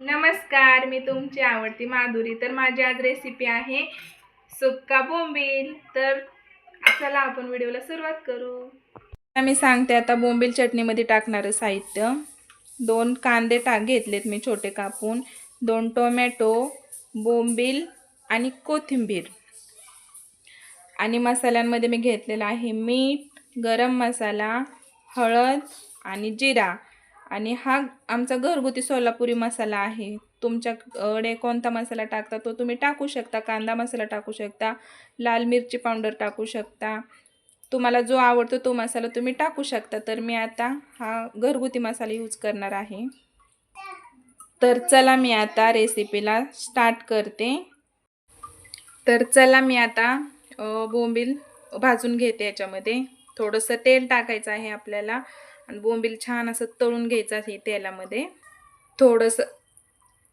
नमस्कार मी तुमची आवडती माधुरी. तर माझी आज रेसिपी आहे सुक्का बोंबील. तर चला आपण व्हिडिओला सुरुवात करू. मी सांगते आता बोंबील चटणीमध्ये टाकणारं साहित्य. दोन कांदे टाक घेतलेत मी छोटे कापून. दोन टोमॅटो बोंबील आणि कोथिंबीर. आणि मसाल्यांमध्ये मी घेतलेला आहे मीठ गरम मसाला हळद आणि जिरा. आणि हा आमचा घरगुती सोलापुरी मसाला आहे. तुमच्याकडे कोणता मसाला टाकता? तो तुम्ही टाकू शकता. कांदा मसाला टाकू शकता. लाल मिरची पावडर टाकू शकता. तुम्हाला जो आवडतो तो मसाला तुम्ही टाकू शकता. तर मी आता हा घरगुती मसाला यूज करणार आहे. तर चला मी आता रेसिपीला स्टार्ट करते. तर चला मी आता बोंबील भाजून घेते याच्यामध्ये. थोडंसं तेल टाकायचं आहे आपल्याला. आणि बोंबील छान असं तळून घ्यायचं आहे तेलामध्ये. थोडंसं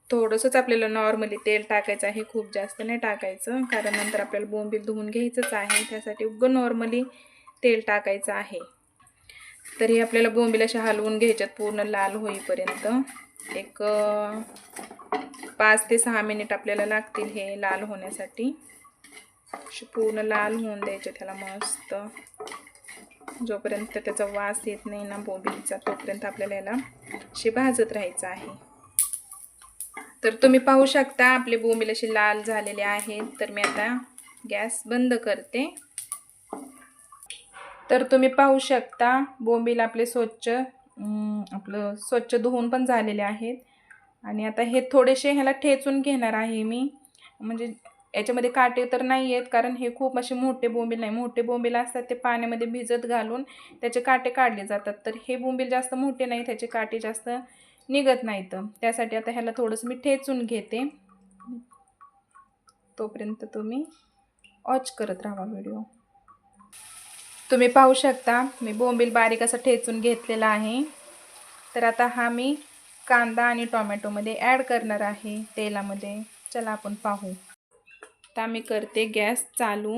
थोडंसंच आपल्याला नॉर्मली तेल टाकायचं आहे खूप जास्त नाही टाकायचं. कारण नंतर आपल्याला बोंबील धुवून घ्यायचंच आहे. त्यासाठी उगं नॉर्मली तेल टाकायचं आहे. तर हे आपल्याला बोंबील अशा हलवून घ्यायच्यात पूर्ण लाल होईपर्यंत. एक पाच ते सहा मिनिट आपल्याला लागतील हे लाल होण्यासाठी. पूर्ण लाल होऊन द्यायचे त्याला मस्त. जोपर्यंत त्याचा वास येत नाही ना बोंबीलचा तोपर्यंत आपल्याला याला असे भाजत राहायचं आहे. तर तुम्ही पाहू शकता आपले बोंबील असे लाल झालेले आहेत. तर मी आता गॅस बंद करते. तर तुम्ही पाहू शकता बोंबील आपले स्वच्छ आपलं स्वच्छ धुवून पण झालेले आहेत. आणि आता हे थोडेसे ह्याला ठेचून घेणार आहे मी. म्हणजे याच्यामध्ये काटे तर नाही आहेत कारण हे खूप असे मोठे बोंबील नाही. मोठे बोंबील असतात ते पाण्यामध्ये भिजत घालून त्याचे काटे काढले जातात. तर हे बोंबील जास्त मोठे नाही त्याचे काटे जास्त निघत नाहीत. त्यासाठी आता ह्याला थोडंसं मी ठेचून घेते. तोपर्यंत तुम्ही वॉच करत राहा व्हिडिओ. तुम्ही पाहू शकता मी बोंबील बारीक असं ठेचून घेतलेला आहे. तर आता हा मी कांदा आणि टोमॅटोमध्ये ॲड करणार आहे तेलामध्ये. चला आपण पाहू. आता मी करते गॅस चालू.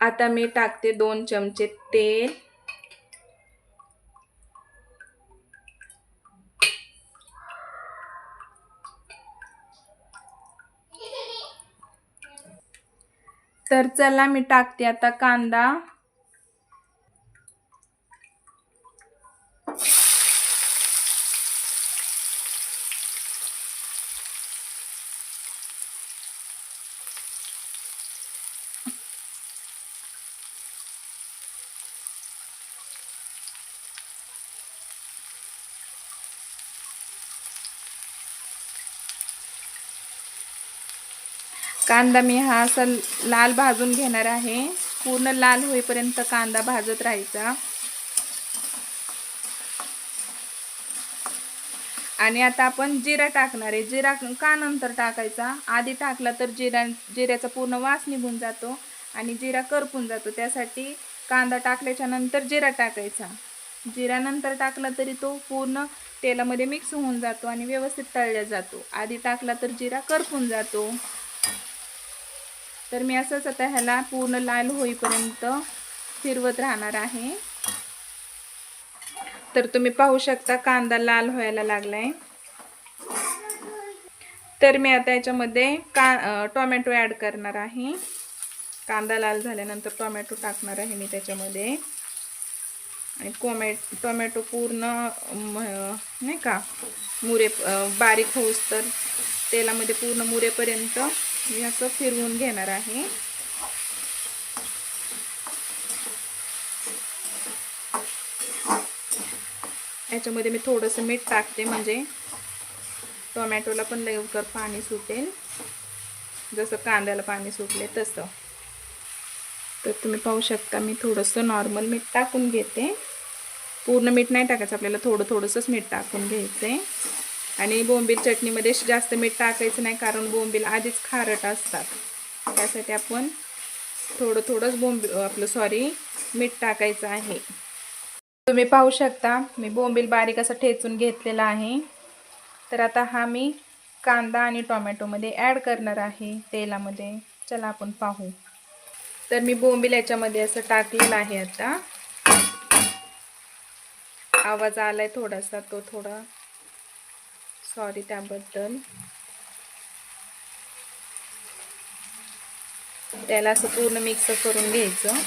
आता मी टाकते दोन चमचे तेल. तर चला मी टाकते आता कांदा. कांदा मी हा असा लाल भाजून घेणार आहे. पूर्ण लाल होईपर्यंत कांदा भाजत राहायचा. आणि आता आपण जिरा टाकणार आहे. जिरा का नंतर टाकायचा? आधी टाकला तर जिरा जिऱ्याचा पूर्ण वास निघून जातो आणि जिरा करपून जातो. त्यासाठी कांदा टाकल्याच्या नंतर जिरा टाकायचा. जिरा नंतर टाकला तरी तो पूर्ण तेलामध्ये मिक्स होऊन जातो आणि व्यवस्थित तळला जातो. आधी टाकला तर जिरा करपून जातो. तर मी असंच आता ह्याला पूर्ण लाल होईपर्यंत फिरवत राहणार आहे. तर तुम्ही पाहू शकता कांदा लाल व्हायला लागलाय. तर मी आता याच्यामध्ये का टोमॅटो ॲड करणार आहे. कांदा लाल झाल्यानंतर टोमॅटो टाकणार आहे मी त्याच्यामध्ये. आणि कोमॅ टोमॅटो पूर्ण नाही का मुरे बारीक होऊस तर तेलामध्ये पूर्ण मुरेपर्यंत मी असं फिरवून घेणार आहे. याच्यामध्ये मी थोडंसं मीठ टाकते म्हणजे टोमॅटोला पण लवकर पाणी सुटेल. जसं कांद्याला पाणी सुटले तसं. तर तुम्ही पाहू शकता मी थोडंसं नॉर्मल मीठ टाकून घेते. पूर्ण मीठ नाही टाकायचं आपल्याला थोडं थोडंसंच मीठ टाकून घ्यायचं आहे आणि बोंबील चटणीमध्ये जास्त मीठ टाकायचं नाही कारण बोंबील आधीच खारट असतात. त्यासाठी आपण थोडं थोडंच बोंबी आपलं सॉरी मीठ टाकायचं आहे. तुम्ही पाहू शकता मी बोंबील बारीक असं ठेचून घेतलेला आहे. तर आता हा मी कांदा आणि टोमॅटोमध्ये ॲड करणार आहे तेलामध्ये. चला आपण पाहू. तर मी बोंबील याच्यामध्ये असं टाकलेलं आहे आता. आवाज आलाय थोडासा तो थोडा सॉरी त्याबद्दल. त्याला असं पूर्ण मिक्स करून घ्यायचं.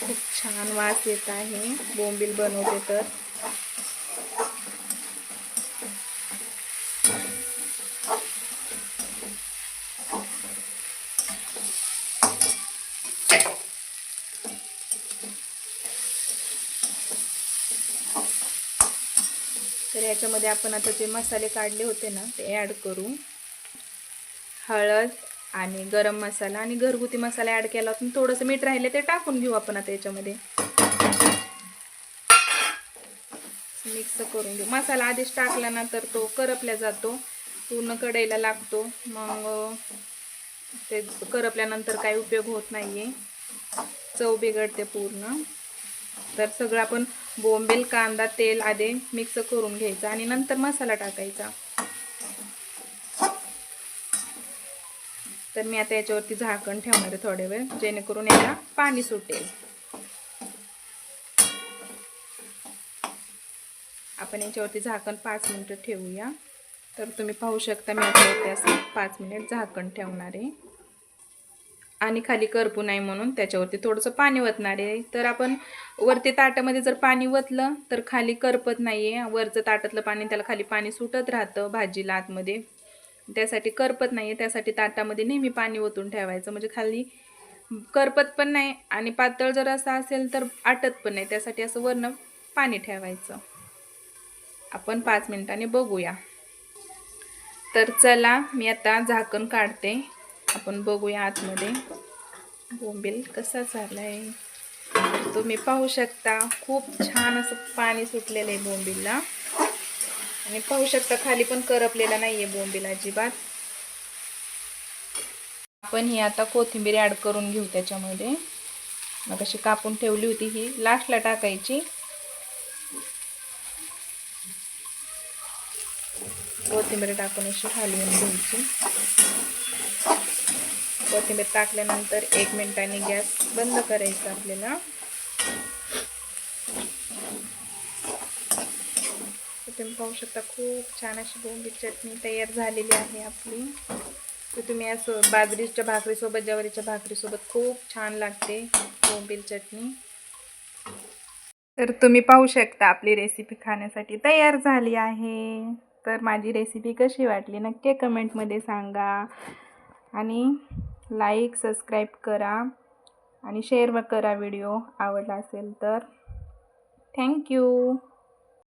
खूप छान वास येत आहे. बोंबील बनवते तर. तर याच्यामध्ये आपण आता जे मसाले काढले होते ना ते ॲड करू हळद आणि गरम मसाला आणि घरगुती मसाला ॲड केला. होता थोडंसं मीठ राहिले ते टाकून घेऊ आपण आता याच्यामध्ये. मिक्स करून घेऊ. मसाला आधीच टाकला ना तर तो करपल्या जातो. पूर्ण कढईला लागतो. मग ते करपल्यानंतर काही उपयोग होत नाही आहे चव बिघडते पूर्ण. तर सगळं आपण बोंबील कांदा तेल आधी मिक्स करून घ्यायचं आणि नंतर मसाला टाकायचा. तर मी आता याच्यावरती झाकण ठेवणार आहे थोडे वेळ जेणेकरून याला पाणी सुटेल. आपण याच्यावरती झाकण पाच मिनटं ठेवूया. तर तुम्ही पाहू शकता मी याच्यावरती असं पाच मिनिट झाकण ठेवणार आहे. आणि खाली करपू नाही म्हणून त्याच्यावरती थोडंसं पाणी वतणार आहे. तर आपण वरती ताटामध्ये जर पाणी वतलं तर खाली करपत नाही आहे वरचं ताटातलं पाणी त्याला खाली पाणी सुटत राहतं भाजीला आतमध्ये. त्यासाठी करपत नाही आहे त्यासाठी ताटामध्ये नेहमी पाणी ओतून ठेवायचं. म्हणजे खाली करपत पण नाही आणि पातळ जर असं असेल तर आटत पण नाही. त्यासाठी असं वरनं पाणी ठेवायचं. आपण पाच मिनिटांनी बघूया. तर चला मी आता झाकण काढते. आपण बघूया आतमध्ये. बोंबील कसा झाला आहे तुम्ही पाहू शकता खूप छान असं पाणी सुटलेलं आहे बोंबीलला. आणि पाहू शकता खाली पण करपलेला नाही आहे बोंबील अजिबात. आपण ही आता कोथिंबीर ॲड करून घेऊ त्याच्यामध्ये. मग अशी कापून ठेवली होती ही लास्टला टाकायची. कोथिंबीर टाकून अशी खाली घ्यायची. कोथिंबीर टाकल्यानंतर एक मिनिटाने गॅस बंद करायचा आपल्याला. तुम्ही पाहू शकता खूप छान अशी बोंबील चटणी तयार झालेली आहे आपली. तर तुम्ही असं बाजरीच्या भाकरीसोबत ज्वारीच्या भाकरीसोबत खूप छान लागते बोंबील चटणी. तर तुम्ही पाहू शकता आपली रेसिपी खाण्यासाठी तयार झाली आहे. तर माझी रेसिपी कशी वाटली नक्की कमेंटमध्ये सांगा. आणि लाईक सबस्क्राईब करा आणि शेअर करा व्हिडिओ आवडला असेल तर. थँक्यू.